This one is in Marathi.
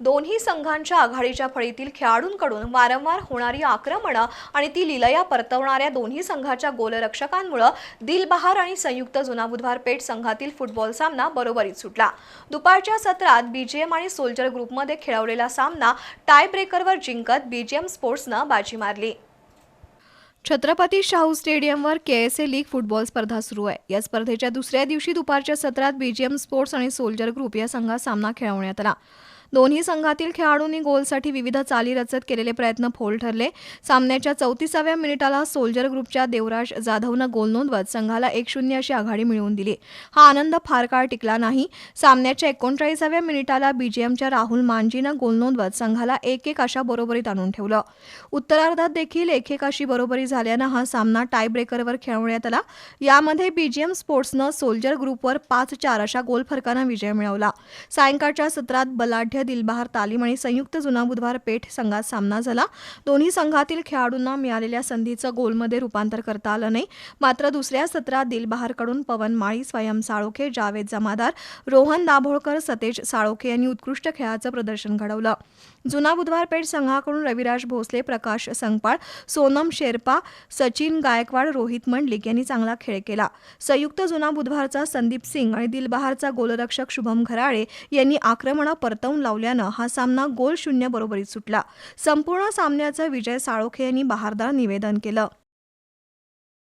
दोन्ही संघांच्या आघाडीच्या फळीतील खेळाडूंकडून वारंवार होणारी आक्रमणं आणि ती लिलया परतवणाऱ्या दोन्ही संघाच्या गोलरक्षकांमुळं दिलबहार आणि संयुक्त जुना बुधवार पेठ संघातील फुटबॉल सामना बरोबरीत सुटला. दुपारच्या सत्रात बीजीएम आणि सोल्जर ग्रुपमध्ये खेळवलेला सामना टाय ब्रेकरवर जिंकत बीजीएम स्पोर्ट्सनं बाजी मारली. छत्रपती शाहू स्टेडियमवर K S A league football स्पर्धा सुरू आहे. या स्पर्धेच्या दुसऱ्या दिवशी दुपारच्या सत्रात बीजीएम स्पोर्ट्स आणि सोल्जर ग्रुप या संघात सामना खेळवण्यात आला. दोन्ही संघातील खेळाडूंनी गोलसाठी विविध चाली रचत केलेले प्रयत्न फोल ठरले. सामन्याच्या चौतीसाव्या मिनिटाला सोल्जर ग्रुपच्या देवराज जाधवनं गोल नोंदवत संघाला एक शून्य अशी आघाडी मिळवून दिली. हा आनंद फार काळ टिकला नाही. सामन्याच्या एकोणचाळीसाव्या मिनिटाला बीजीएमच्या राहुल मांजीनं गोल नोंदवत संघाला एक एक अशा बरोबरीत आणून ठेवलं. उत्तरार्धात देखील एक एक अशी बरोबरी झाल्यानं हा सामना टाय ब्रेकरवर खेळवण्यात आला. यामध्ये बीजीएम स्पोर्ट्सनं सोल्जर ग्रुपवर पाच चार अशा गोल फरकानं विजय मिळवला. सायंकाळच्या सत्रात बलाढ्य दिलबहार तालीम आणि संयुक्त जुना बुधवार पेठ संघात सामना झाला. दोन्ही संघातील खेळाडूंना मिळालेल्या संधीचं गोलमध्ये रूपांतर करता आलं नाही. मात्र दुसऱ्या सत्रात दिलबहारकडून पवन माळी स्वयं साळोखे जावेद जमादार रोहन दाभोळकर सतेज साळोखे यांनी उत्कृष्ट खेळाचं प्रदर्शन घडवलं. जुना बुधवार पेठ संघाकडून रविराज भोसले प्रकाश संगपाळ सोनम शेर्पा सचिन गायकवाड रोहित मंडलिक यांनी चांगला खेळ केला. संयुक्त जुना बुधवारचा संदीप सिंग आणि दिलबहारचा गोलरक्षक शुभम घराळे यांनी आक्रमणं परतवून लावल्यानं हा सामना गोल शून्य बरोबरीत सुटला. संपूर्ण सामन्याचं विजय साळोखे यांनी बहारदार निवेदन केलं.